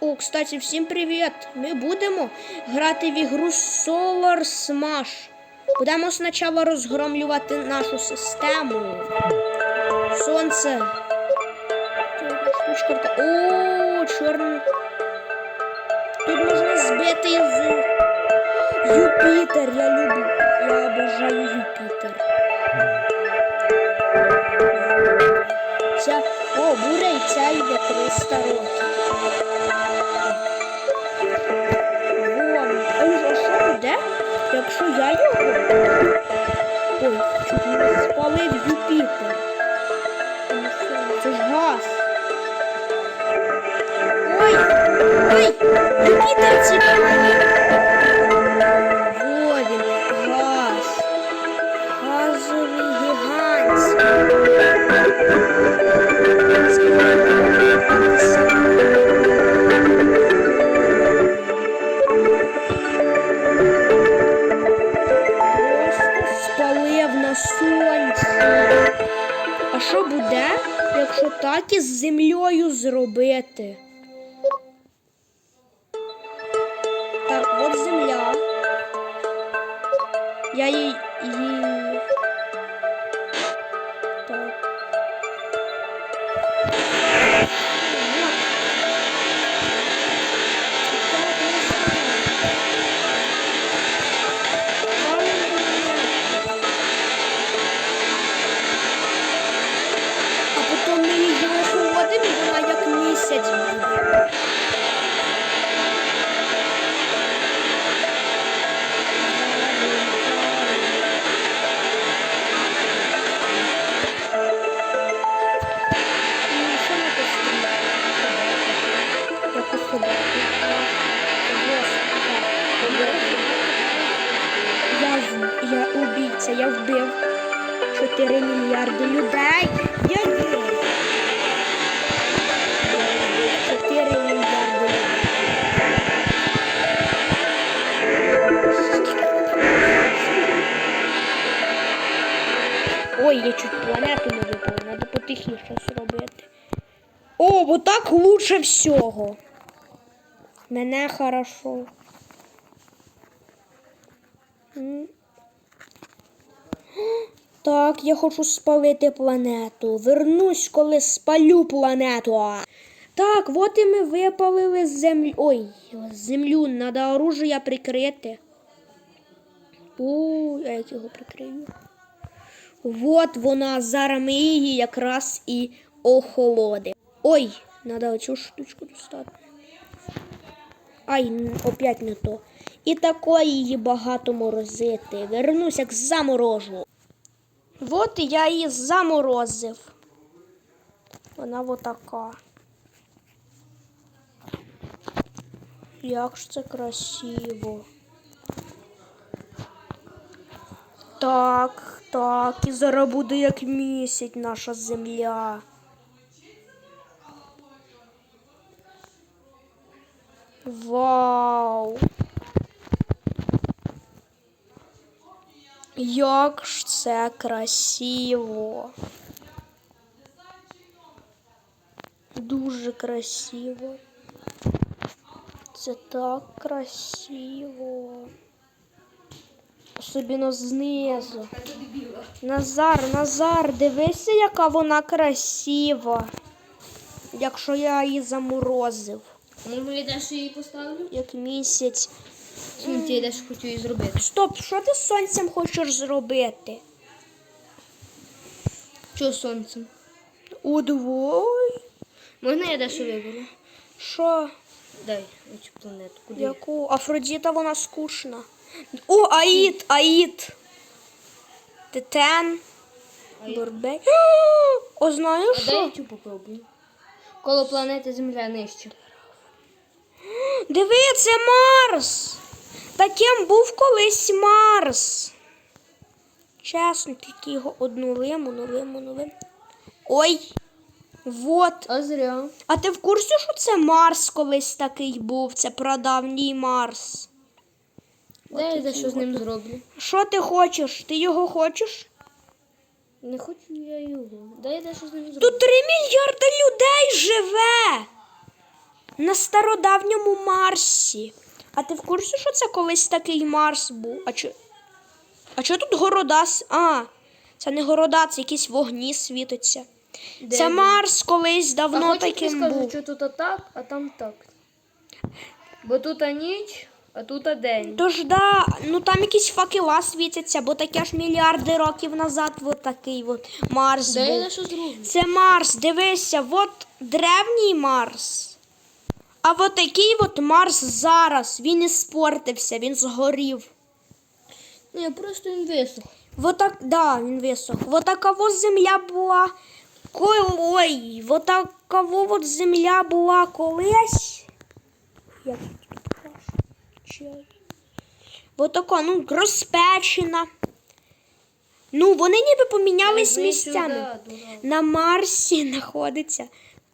О, кстати, всім привіт! Ми будемо грати в ігру Solar Smash. Будемо спочатку розгромлювати нашу систему. Сонце. О, чорний. Тут можна збити з Юпітер. Я люблю. Я обожаю Юпітер. І ця йде 300 років. Вон. А що буде? Якщо я його. Ой, чуть не спалив Юпітер. Це ж газ. Ой! Ой! Юпітер цікавий. Із землею зробити? Я, в- я вбив 4 мільярди людей. Я вбив 4 мільярди людей. Ой, я чуть планету не випала, треба потихіше зробити. О, бо так лучше всього. Мене хорошо. М. Так, я хочу спалити планету. Вернусь, коли спалю планету. Так, от і ми випалили землю. Ой, землю, треба оружие прикрити. О, я його прикрию. От вона, зараз ми її якраз і охолодимо. Ой, треба оцю штучку достати. Ай, опять не то. І такої її багато морозити. Вернусь, як заморожу. От я її заморозив. Вона отака. Як ж це красиво. Так, так, і зараз буде як місяць наша земля. Вау! Як ж це красиво. Дуже красиво. Це так красиво. Особливо знизу. Назар, Назар, дивися, яка вона красива. Якщо я її заморозив, Може, я дещо її поставлю? як місяць. Чи я дещо хочу її зробити? Стоп, що ти з сонцем хочеш зробити? Що з сонцем? Удвой. Можна я дещо виберу? Що? Дай оцю планету. Куди? Яку? Афродіта вона скучна. О, Аїд, Аїд. Титен. Борбей. О, знаєш А дай я що? цю попробую. Коло планети Земля нижче. Диви, це Марс. Таким був колись Марс. Чесно, тільки його однулим, онулим, онулим. Ой. Вот. А зря. А ти в курсі, що це Марс колись такий був? Це прадавній Марс. Дай я дещо з ним зроблю. Що ти хочеш? Ти його хочеш? Не хочу я його. Дай я дещо з ним зроблю. Тут три мільярди людей живе. На стародавньому Марсі. А ти в курсі, що це колись такий Марс був? А чи. А чого тут города? А, це не города, це якісь вогні світяться. Де це він? Марс колись давно тобі таким скажу, був. що тут так, а там так. Бо тут ніч, а тут день. Тож да, ну там якісь факела світяться, бо таке ж мільярди років назад от такий от Марс Де був. Це Марс, дивися, от древній Марс. А от такий от Марс зараз. Він і спортився, він згорів. Ні, просто він висох. Вот так, да, він висох. Вот такова земля була. Ой, вот такова земля була колись. Як тут? Вот така, ну, розпечена. Ну, вони ніби помінялись місцями. На Марсі знаходиться.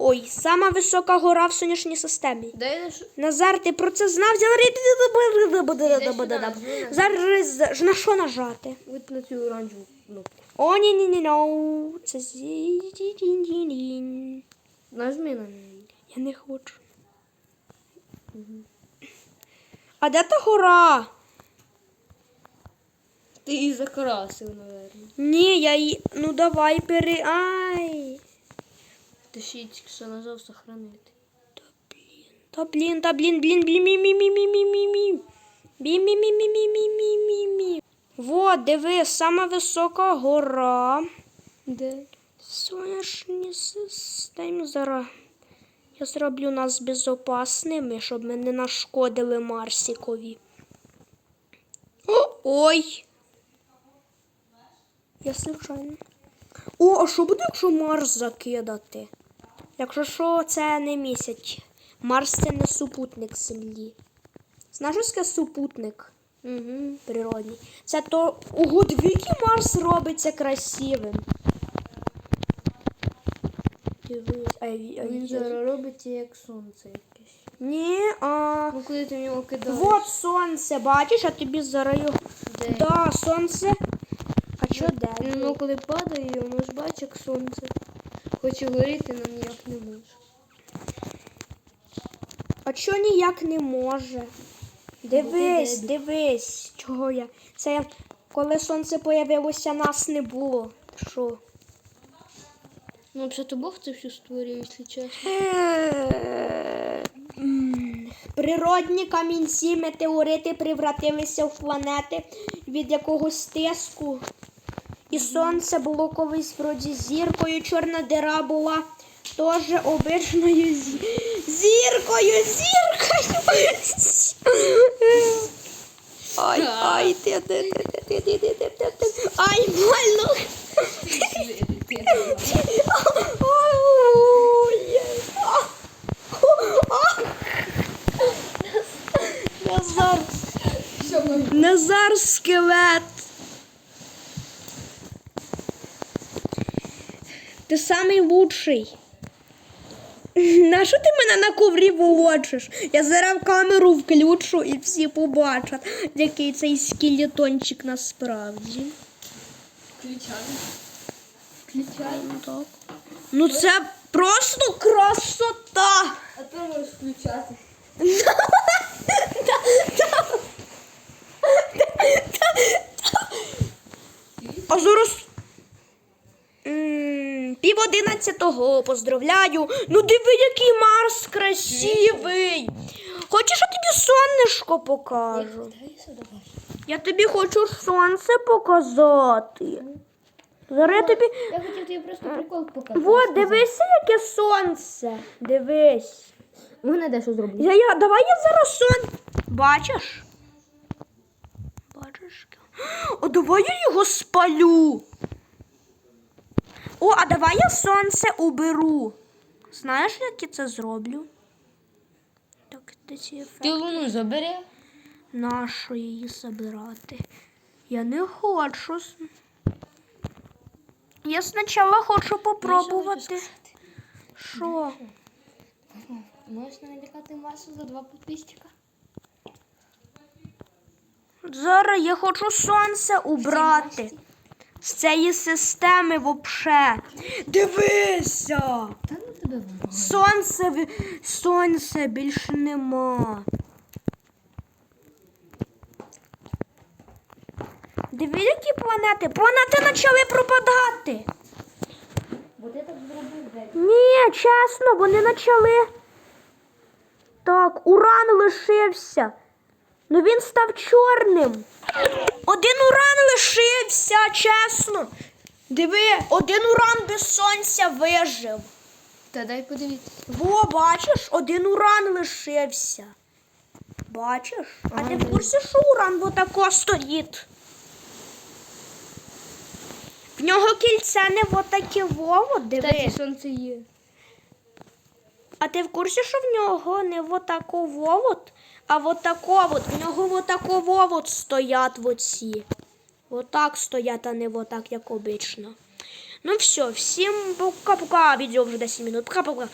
Ой, сама висока гора в сонячній системі. Де? Назар, ти про це знав? Зараз на що нажати? От на цю оранжеву кнопку. О, ні, ні, ні, но. Це Нажми на неї. Я не хочу. А де та гора? Ти її закрасив, мабуть. Ні, я її. Ну давай пере. Ай. Ти ще й тільки що нажав сохранити. Та блін, та блін, блін, блін, мі, мі, мі, мі, мі, мі, мі. Бі, мі, мі, мі, мі, мі, мі, мі, мі. Вот, диви, сама висока гора. Де? Сонячні системи зараз. Я зроблю нас безопасними, щоб ми не нашкодили Марсікові. О, ой! Я случайно. О, а що буде, якщо Марс закидати? Якщо що, це не місяць. Марс це не супутник Землі. Знаєш, що таке супутник Угу. природній? Це то ого, диви, Марс робиться красивим. Дивись, ай, ай, Він зараз робиться як сонце якесь. Ні, а. Ну куди ти в нього кидаєш? Вот сонце, бачиш, а тобі зараз його. Да, сонце. А що де? Ну коли падає, воно ж бачить як сонце. Хоче горіти, але ніяк не може. А що ніяк не може? Дивись, дивись, чого я. Це я- коли сонце появилося, нас не було. Що? Ну, взагалі, Бог це все створює, якщо чесно. Природні камінці, метеорити превратилися в планети від якогось тиску. І сонце було колись вроді зіркою, чорна дира була теж обичною зі- зіркою, зіркою. Ай, ай, ти, ти, ти, ти, ти, ти, ти, ти, ти, ти. Ай, больно. Назар. Назар скелет. Ти самий лучший. Нащо ти мене на коврі волочиш? Я зараз камеру включу і всі побачать, який цей скелетончик насправді. Включаємо. Включаємо. Так. Ну це просто красота. А ти можеш включати. А зараз. Пів одинадцятого поздравляю. Ну диви, який Марс красивий. Хочеш, я тобі сонечко покажу? Я тобі хочу сонце показати. Зараз я тобі. Я хотів тобі просто прикол показати. Вот, дивися, яке сонце. Дивись. У мене дещо зроблю. Я, я, давай я зараз сон. Бачиш? Бачиш? О, давай я його спалю. О, а давай я сонце уберу. Знаєш, як я це зроблю? Так, де ці ефекти? Ти луну забери. Нащо її забирати? Я не хочу. Я спочатку хочу попробувати. Що? Можеш налякати Машу за два підписчика? Зараз я хочу сонце убрати з цієї системи вообще. Дивися! Та ну Сонце, ви- сонце більше нема. Диви, які планети. Планети почали пропадати. Ти так зробив геть. Ні, чесно, вони почали. Так, уран лишився. Ну він став чорним. Один уран лишився, чесно. Диви, один уран без сонця вижив. Та дай подивитися. Во, бачиш, один уран лишився. Бачиш? А Ага, ти в курсі, що уран отако стоїть? В нього кільце не отаке вово, диви. Кстати, сонце є. А ти в курсі, що в нього не отако вовот, а отако от. В нього отако вовот стоять оці. Отак стоять, а не отак, як обично. Ну все, всім пока-пока. Відео вже 10 минут. Пока-пока.